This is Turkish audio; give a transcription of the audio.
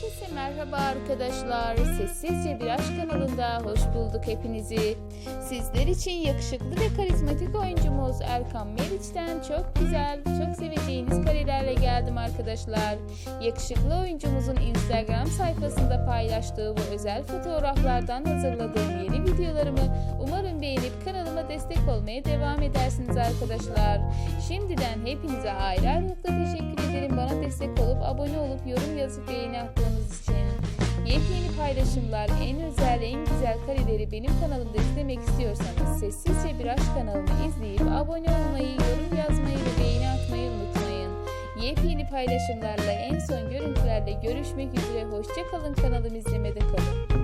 Herkese merhaba arkadaşlar. Sessizce Bir Aşk kanalında hoş bulduk hepinizi. Sizler için yakışıklı ve karizmatik oyuncumuz Erkan Meriç'ten çok güzel, çok seveceğiniz karelerle geldim arkadaşlar. Yakışıklı oyuncumuzun Instagram sayfasında paylaştığı bu özel fotoğraflardan hazırladığım yeni videolarımı umarım beğenip kanalıma destek olmaya devam edersiniz arkadaşlar. Şimdiden hepinize ayrı ayrılıkla teşekkür ederim. Destek olup abone olup yorum yazıp beğeni attığınız için. Yepyeni paylaşımlar, en özel, en güzel kareleri benim kanalımda izlemek istiyorsanız Sessizce Bir Aşk kanalımı izleyip abone olmayı, yorum yazmayı ve beğeni atmayı unutmayın. Yepyeni paylaşımlarla en son görüntülerle görüşmek üzere. Hoşçakalın kanalımı izlemede kalın.